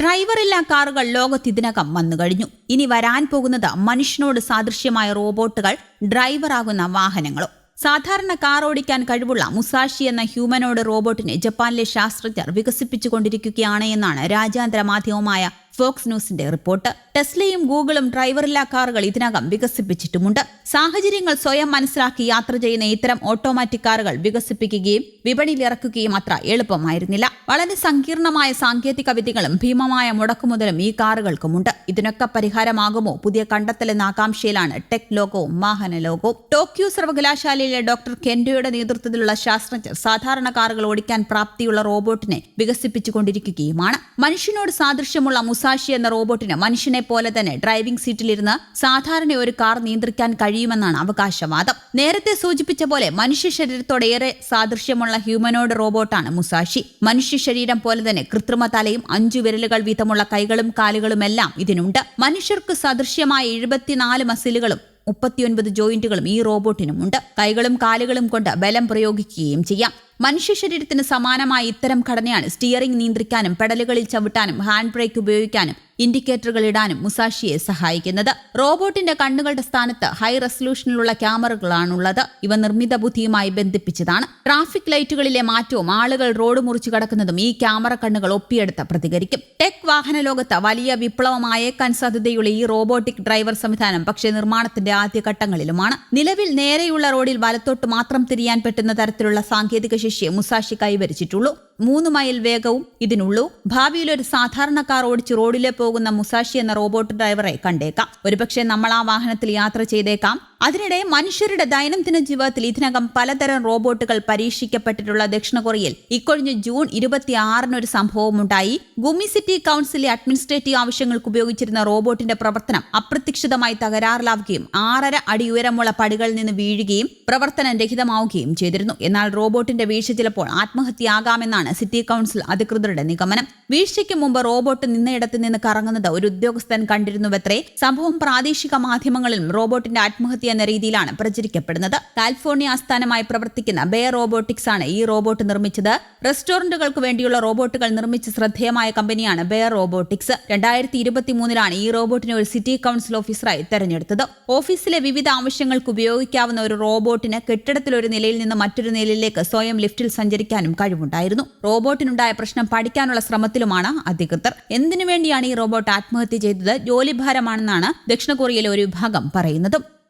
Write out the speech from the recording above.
ഡ്രൈവറില്ലാ കാറുകൾ ലോകത്ത് ഇതിനകം വന്നു കഴിഞ്ഞു. ഇനി വരാൻ പോകുന്നത് മനുഷ്യനോട് സാദൃശ്യമായ റോബോട്ടുകൾ ഡ്രൈവറാകുന്ന വാഹനങ്ങളും. സാധാരണ കാർ ഓടിക്കാൻ കഴിവുള്ള മുസാഷി എന്ന ഹ്യൂമനോട് റോബോട്ടിനെ ജപ്പാനിലെ ശാസ്ത്രജ്ഞർ വികസിപ്പിച്ചുകൊണ്ടിരിക്കുകയാണ് എന്നാണ് രാജ്യാന്തര മാധ്യമമായ ഫോക്സ് ന്യൂസിന്റെ റിപ്പോർട്ട്. ടെസ്ലയും ഗൂഗിളും ഡ്രൈവറില്ലാ കാറുകൾ ഇതിനകം വികസിപ്പിച്ചിട്ടുമുണ്ട്. സാഹചര്യങ്ങൾ സ്വയം മനസ്സിലാക്കി യാത്ര ചെയ്യുന്ന ഇത്തരം ഓട്ടോമാറ്റിക് കാറുകൾ വികസിപ്പിക്കുകയും വിപണിയിൽ ഇറക്കുകയും അത്ര എളുപ്പമായിരുന്നില്ല. വളരെ സങ്കീർണമായ സാങ്കേതിക വിദ്യകളും ഭീമമായ മുടക്കുമുതലും ഈ കാറുകൾക്കുമുണ്ട്. ഇതിനൊക്കെ പരിഹാരമാകുമോ? പുതിയ കണ്ടെത്തലെന്ന ആകാംക്ഷയിലാണ് ടെക് ലോകവും വാഹന ലോകവും. ടോക്കിയോ സർവകലാശാലയിലെ ഡോക്ടർ കെൻഡോയുടെ നേതൃത്വത്തിലുള്ള ശാസ്ത്രജ്ഞർ സാധാരണ കാറുകൾ ഓടിക്കാൻ പ്രാപ്തിയുള്ള റോബോട്ടിനെ വികസിപ്പിച്ചുകൊണ്ടിരിക്കുകയുമാണ്. മനുഷ്യനോട് സാദൃശ്യമുള്ള മുസാഷി എന്ന റോബോട്ടിന് മനുഷ്യനെ പോലെ തന്നെ ഡ്രൈവിംഗ് സീറ്റിലിരുന്ന് സാധാരണ ഒരു കാർ നിയന്ത്രിക്കാൻ കഴിയുമെന്നാണ് അവകാശവാദം. നേരത്തെ സൂചിപ്പിച്ച പോലെ മനുഷ്യ ശരീരത്തോടേറെ സാദൃശ്യമുള്ള ഹ്യൂമനോയിഡ് റോബോട്ടാണ് മുസാഷി. മനുഷ്യ ശരീരം പോലെ തന്നെ കൃത്രിമ തലയും അഞ്ചു വിരലുകൾ വീതമുള്ള കൈകളും കാലുകളുമെല്ലാം ഇതിനുണ്ട്. മനുഷ്യർക്ക് സദൃശ്യമായ എഴുപത്തിനാല് മസിലുകളും മുപ്പത്തിയൊൻപത് ജോയിന്റുകളും ഈ റോബോട്ടിനും ഉണ്ട് കൈകളും കാലുകളും കൊണ്ട് ബലം പ്രയോഗിക്കുകയും ചെയ്യാം. മനുഷ്യ ശരീരത്തിന് സമാനമായ ഇത്തരം ഘടനയാണ് സ്റ്റിയറിംഗ് നിയന്ത്രിക്കാനും പെഡലുകളിൽ ചവിട്ടാനും ഹാൻഡ് ബ്രേക്ക് ഉപയോഗിക്കാനും ഇൻഡിക്കേറ്ററുകൾ ഇടാനും മുസാഷിയെ സഹായിക്കുന്നത്. റോബോട്ടിന്റെ കണ്ണുകളുടെ സ്ഥാനത്ത് ഹൈ റെസൊല്യൂഷനിലുള്ള ക്യാമറകളാണുള്ളത്. ഇവ നിർമ്മിത ബുദ്ധിയുമായി ബന്ധിപ്പിച്ചതാണ്. ട്രാഫിക് ലൈറ്റുകളിലെ മാറ്റവും ആളുകൾ റോഡ് മുറിച്ചു കടക്കുന്നതും ഈ ക്യാമറ കണ്ണുകൾ ഒപ്പിയെടുത്ത് പ്രതികരിക്കും. ടെക് വാഹന ലോകത്ത് വലിയ വിപ്ലവമായേക്കാൻ സാധ്യതയുള്ള ഈ റോബോട്ടിക് ഡ്രൈവർ സംവിധാനം പക്ഷേ നിർമ്മാണത്തിന്റെ ആദ്യഘട്ടങ്ങളിലുമാണ് നിലവിൽ നേരെയുള്ള റോഡിൽ വലത്തോട്ട് മാത്രം തിരിയാൻ പറ്റുന്ന തരത്തിലുള്ള സാങ്കേതിക ശേഷിയെ മുസാഷി കൈവരിച്ചിട്ടുള്ളൂ. മൂന്ന് മൈൽ വേഗവും ഇതിനുള്ളൂ. ഭാവിയിൽ ഒരു സാധാരണ കാർ ഓടിച്ച് റോഡിലെ പോകുന്ന മുസാഷി എന്ന റോബോട്ട് ഡ്രൈവറെ കണ്ടേക്കാം. ഒരുപക്ഷെ നമ്മൾ ആ വാഹനത്തിൽ യാത്ര ചെയ്തേക്കാം. അതിനിടെ മനുഷ്യരുടെ ദൈനംദിന ജീവിതത്തിൽ ഇതിനകം പലതരം റോബോട്ടുകൾ പരീക്ഷിക്കപ്പെട്ടിട്ടുള്ള ദക്ഷിണ കൊറിയയിൽ ഇക്കൊഴിഞ്ഞ ജൂൺ ഇരുപത്തിയാറിന് ഒരു സംഭവമുണ്ടായി. ഗുമി സിറ്റി കൌൺസിലെ അഡ്മിനിസ്ട്രേറ്റീവ് ആവശ്യങ്ങൾക്ക് ഉപയോഗിച്ചിരുന്ന റോബോട്ടിന്റെ പ്രവർത്തനം അപ്രതീക്ഷിതമായി തകരാറിലാവുകയും ആറര അടി ഉയരമുള്ള പടികളിൽ നിന്ന് വീഴുകയും പ്രവർത്തനം രഹിതമാവുകയും ചെയ്തിരുന്നു. എന്നാൽ റോബോട്ടിന്റെ വീഴ്ച ചിലപ്പോൾ ആത്മഹത്യയാകാമെന്നാണ് സിറ്റി കൌൺസിൽ അധികൃതരുടെ നിഗമനം. വീഴ്ചയ്ക്ക് മുമ്പ് റോബോട്ട് നിന്നയിടത്ത് നിന്ന് കറങ്ങുന്നത് ഒരു ഉദ്യോഗസ്ഥൻ കണ്ടിരുന്നുവത്രേ. സംഭവം പ്രാദേശിക മാധ്യമങ്ങളിലും റോബോട്ടിന്റെ ആത്മഹത്യ എന്ന രീതിയിലാണ് പ്രചരിക്കപ്പെടുന്നത്. കാലിഫോർണിയ ആസ്ഥാനമായി പ്രവർത്തിക്കുന്ന ബെയർ റോബോട്ടിക്സ് ആണ് ഈ റോബോട്ട് നിർമ്മിച്ചത്. റെസ്റ്റോറന്റുകൾക്ക് വേണ്ടിയുള്ള റോബോട്ടുകൾ നിർമ്മിച്ച് ശ്രദ്ധേയമായ കമ്പനിയാണ് ബെയർ റോബോട്ടിക്സ്. രണ്ടായിരത്തി ഇരുപത്തി മൂന്നിലാണ് ഈ റോബോട്ടിനെ ഒരു സിറ്റി കൌൺസിൽ ഓഫീസറായി തെരഞ്ഞെടുത്തത്. ഓഫീസിലെ വിവിധ ആവശ്യങ്ങൾക്ക് ഉപയോഗിക്കാവുന്ന ഒരു റോബോട്ടിന് കെട്ടിടത്തിൽ ഒരു നിലയിൽ നിന്ന് മറ്റൊരു നിലയിലേക്ക് സ്വയം ലിഫ്റ്റിൽ സഞ്ചരിക്കാനും കഴിവുണ്ടായിരുന്നു. റോബോട്ടിനുണ്ടായ പ്രശ്നം പഠിക്കാനുള്ള ശ്രമത്തിലുമാണ് അധികൃതർ. എന്തിനു വേണ്ടിയാണ് ഈ റോബോട്ട് ആത്മഹത്യ ചെയ്തത്? ജോലിഭാരമാണെന്നാണ് ദക്ഷിണ കൊറിയയിലെ ഒരു വിഭാഗം പറയുന്നതും.